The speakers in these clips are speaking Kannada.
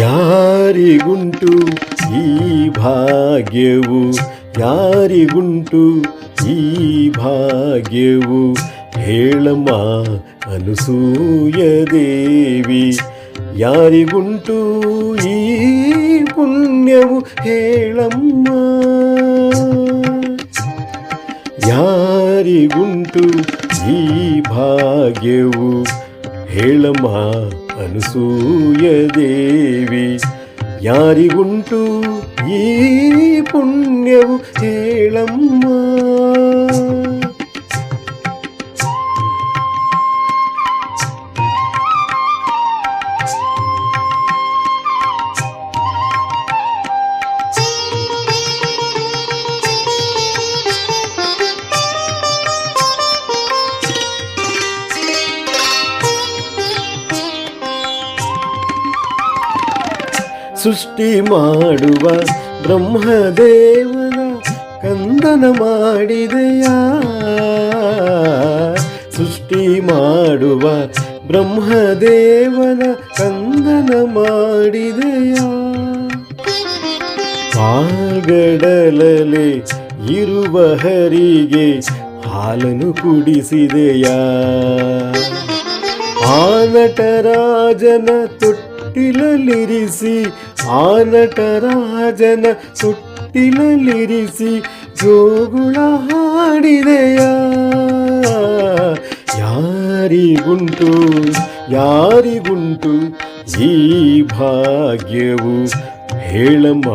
ಯಾರಿಗುಂಟು ಈ ಭಾಗ್ಯವು ಯಾರಿಗುಂಟು ಈ ಭಾಗ್ಯವು ಹೇಳಮ್ಮ ಅನುಸೂಯ ದೇವಿ ಯಾರಿಗುಂಟು ಈ ಪುಣ್ಯವು ಹೇಳಮ್ಮ ಯಾರಿಗುಂಟು ಈ ಭಾಗ್ಯವು ಹೇಳಮ್ಮ ಅನುಸೂಯ ದೇವಿ ಯಾರಿಗುಂಟು ಈ ಪುಣ್ಯವು ಹೇಳಮ್ಮ ಸೃಷ್ಟಿ ಮಾಡುವ ಬ್ರಹ್ಮದೇವನ ಕಂದನ ಮಾಡಿದೆಯಾ? ಸೃಷ್ಟಿ ಮಾಡುವ ಬ್ರಹ್ಮದೇವನ ಕಂದನ ಮಾಡಿದೆಯಾ? ಪಾಲ್ಗಡಲಲೆ ಇರುವ ಹರಿಗೆ ಹಾಲನು ಕುಡಿಸಿದೆಯಾ? ಆನಟರಾಜನ ತೊಟ್ಟಿಲಲಿರಿಸಿ ಆ ನಟರಾಜನ ತೊಟ್ಟಿಲಲ್ಲಿರಿಸಿ ಜೋಗುಳ ಹಾಡಿದೆಯ ಯಾರಿಗುಂಟು ಯಾರಿಗುಂಟು ಈ ಭಾಗ್ಯವು ಹೇಳಮ್ಮ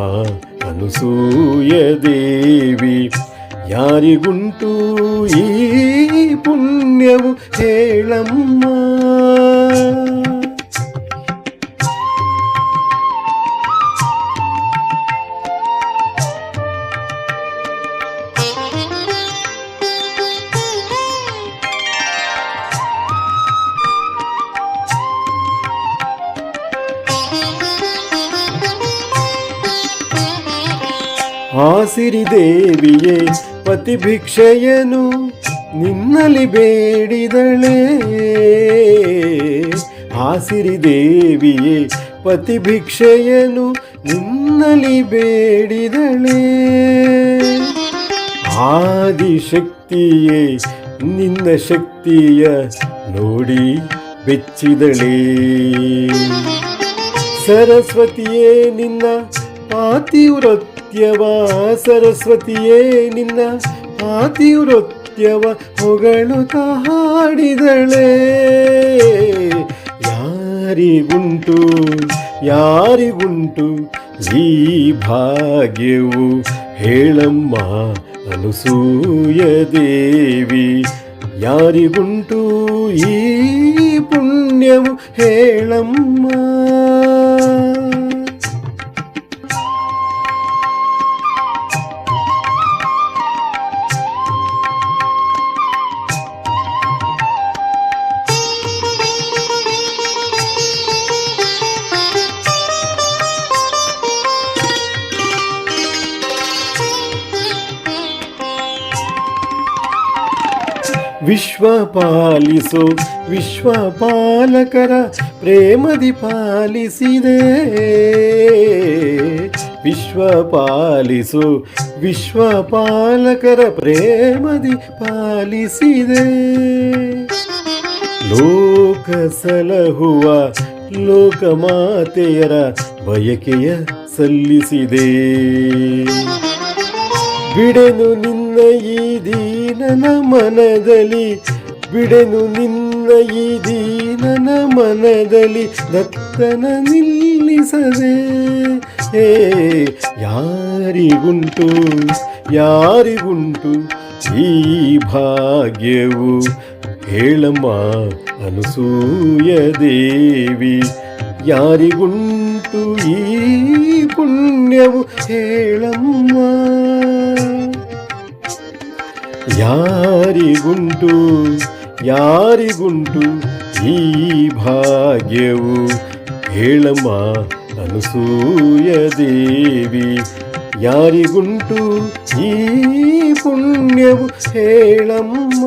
ಅನುಸೂಯ ದೇವಿ ಯಾರಿಗುಂಟು ಈ ಪುಣ್ಯವು ಹೇಳಮ್ಮ ಆಸಿರಿ ದೇವಿಯೇ, ಪತಿ ಭಿಕ್ಷೆಯನು ನಿನ್ನಲಿ ಬೇಡಿದಳೆ. ಹಾಸಿರಿ ದೇವಿಯೇ, ಪತಿ ಭಿಕ್ಷೆಯನು ನಿನ್ನಲಿ ಬೇಡಿದಳೆ. ಆದಿಶಕ್ತಿಯೇ, ನಿನ್ನ ಶಕ್ತಿಯ ನೋಡಿ ಬೆಚ್ಚಿದಳೆ. ಸರಸ್ವತಿಯೇ, ನಿನ್ನ ಪಾತಿವ್ರತ್ಯವ ಸರಸ್ವತಿಯೇ ನಿನ್ನ ಪಾತಿವ್ರತ್ಯವ ಹೊಗಳುತ ಹಾಡಿದಳೆ ಯಾರಿಗುಂಟು ಯಾರಿಗುಂಟು ಈ ಭಾಗ್ಯವು ಹೇಳಮ್ಮ ಅನುಸೂಯ ದೇವಿ. ಯಾರಿಗುಂಟು ಈ ಪುಣ್ಯವು ಹೇಳಮ್ಮ. ವಿಶ್ವ ಪಾಲಿಸು ವಿಶ್ವ ಪಾಲಕರ ಪ್ರೇಮದಿ ಪಾಲಿಸಿದೆ. ವಿಶ್ವ ಪಾಲಿಸು ವಿಶ್ವ ಪಾಲಕರ ಪ್ರೇಮದಿ ಪಾಲಿಸಿದೆ. ಲೋಕ ಸಲಹುವ ಲೋಕಮಾತೆಯರ ಬಯಕೆಯ ಸಲ್ಲಿಸಿದೆ. ಬಿಡೆನು ನಿನ್ನ ಈ ದೀನನ ಮನದಲ್ಲಿ ಬಿಡೆನು ನಿನ್ನ ಈ ದೀನನ ಮನದಲ್ಲಿ ದತ್ತನ ನಿಲ್ಲಿಸದೆ. ಏ, ಯಾರಿಗುಂಟು ಯಾರಿಗುಂಟು ಈ ಭಾಗ್ಯವು? ಹೇಳಮ್ಮ, ಅನುಸೂಯ ದೇವಿ, ಯಾರಿಗುಂಟು ಈ ಪುಣ್ಯವು? ಹೇಳಮ್ಮ. ಯಾರಿಗುಂಟು ಯಾರಿಗುಂಟು ಈ ಭಾಗ್ಯವು ಹೇಳಮ್ಮ ಅನುಸೂಯ ದೇವಿ ಯಾರಿಗುಂಟು ಈ ಪುಣ್ಯವು ಹೇಳಮ್ಮ